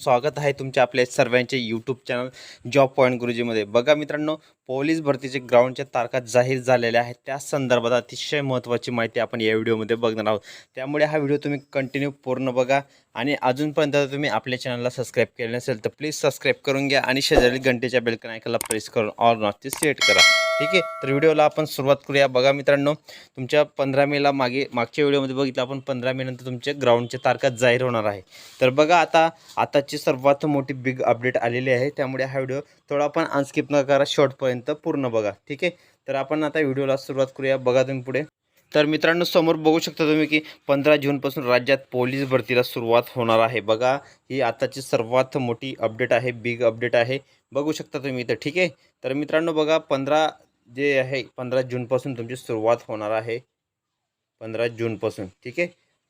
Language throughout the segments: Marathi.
स्वागत आहे तुमच्या आपल्या सर्वांचे यूट्यूब चॅनल जॉब पॉईंट गुरुजीमध्ये. बघा मित्रांनो पोलीस भरतीचे ग्राउंडच्या तारखा जाहीर झालेल्या आहेत. त्या संदर्भात अतिशय महत्त्वाची माहिती आपण या व्हिडिओमध्ये बघणार आहोत. त्यामुळे हा व्हिडिओ तुम्ही कंटिन्यू पूर्ण बघा आणि अजूनपर्यंत तुम्ही आपल्या चॅनलला सबस्क्राईब केले नसेल तर प्लीज सबस्क्राईब करून घ्या आणि शेजारी घंटेच्या बेलकन ऐकायला प्रेस करून ऑल नॉटची सेट करा. ठीक आहे? तर व्हिडिओला आपण सुरुवात करूया. बघा मित्रांनो तुमच्या पंधरा मेला मागे मागच्या व्हिडिओमध्ये बघितलं आपण पंधरा मे नंतर तुमच्या ग्राउंडच्या तारखा जाहीर होणार आहे. तर बघा आता आताची सर्वात मोठी बिग अपडेट आलेली आहे. त्यामुळे हा व्हिडिओ थोडा आपण अनस्किप न करा शॉर्टपर्यंत पूर्ण बघा. ठीक आहे? तर आपण आता व्हिडिओला सुरुवात करूया. बघा तुम्ही पुढे. तर मित्रांनो समोर बघू शकता तुम्ही की पंधरा जूनपासून राज्यात पोलीस भरतीला सुरुवात होणार आहे. बघा ही आताची सर्वात मोठी अपडेट आहे बिग अपडेट आहे. बघू शकता तुम्ही इथं. ठीक आहे? तर मित्रांनो बघा पंधरा जे आहे पंधरा जूनपासून तुमची सुरुवात होणार आहे. पंधरा जूनपासून ठीक आहे?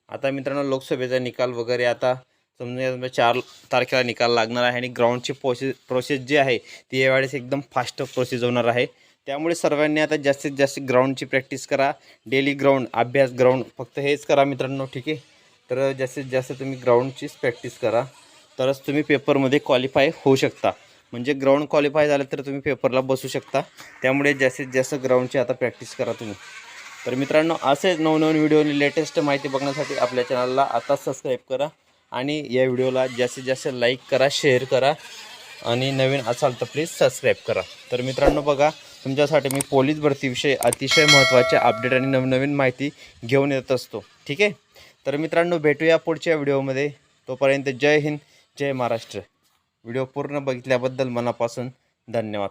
आता मित्रांनो लोकसभेचा निकाल वगैरे आता समजा समजा चार तारखेला निकाल लागणार आहे आणि ग्राउंडची प्रोसेस प्रोसेस जी आहे ती यावेळेस एकदम फास्ट प्रोसेस होणार आहे. त्यामुळे सर्वांनी आता जास्तीत जास्त ग्राउंडची प्रॅक्टिस करा. डेली ग्राउंड अभ्यास ग्राउंड फक्त हेच करा मित्रांनो ठीक आहे? तर जास्तीत जास्त तुम्ही ग्राउंडचीच प्रॅक्टिस करा. तरच तुम्ही पेपरमध्ये क्वालिफाय होऊ शकता. म्हणजे ग्राउंड क्वालिफाय झालं तर तुम्ही पेपरला बसू शकता. त्यामुळे जास्तीत जास्त ग्राउंडची आता प्रॅक्टिस करा तुम्ही. तर मित्रांनो असेच नवनवीन व्हिडिओ आणि लेटेस्ट माहिती बघण्यासाठी आपल्या चॅनलला आता सबस्क्राईब करा आणि या व्हिडिओला जास्तीत जास्त लाईक करा शेअर करा आणि नवीन असाल तर प्लीज सबस्क्राईब करा. तर मित्रांनो बघा तुमच्यासाठी मी पोलीस भरतीविषयी अतिशय महत्त्वाचे अपडेट आणि नवनवीन माहिती घेऊन येत असतो. ठीक आहे? तर मित्रांनो भेटूया पुढच्या व्हिडिओमध्ये तोपर्यंत जय हिंद जय महाराष्ट्र. व्हिडिओ पूर्ण बघितल्याबद्दल मनापासून धन्यवाद.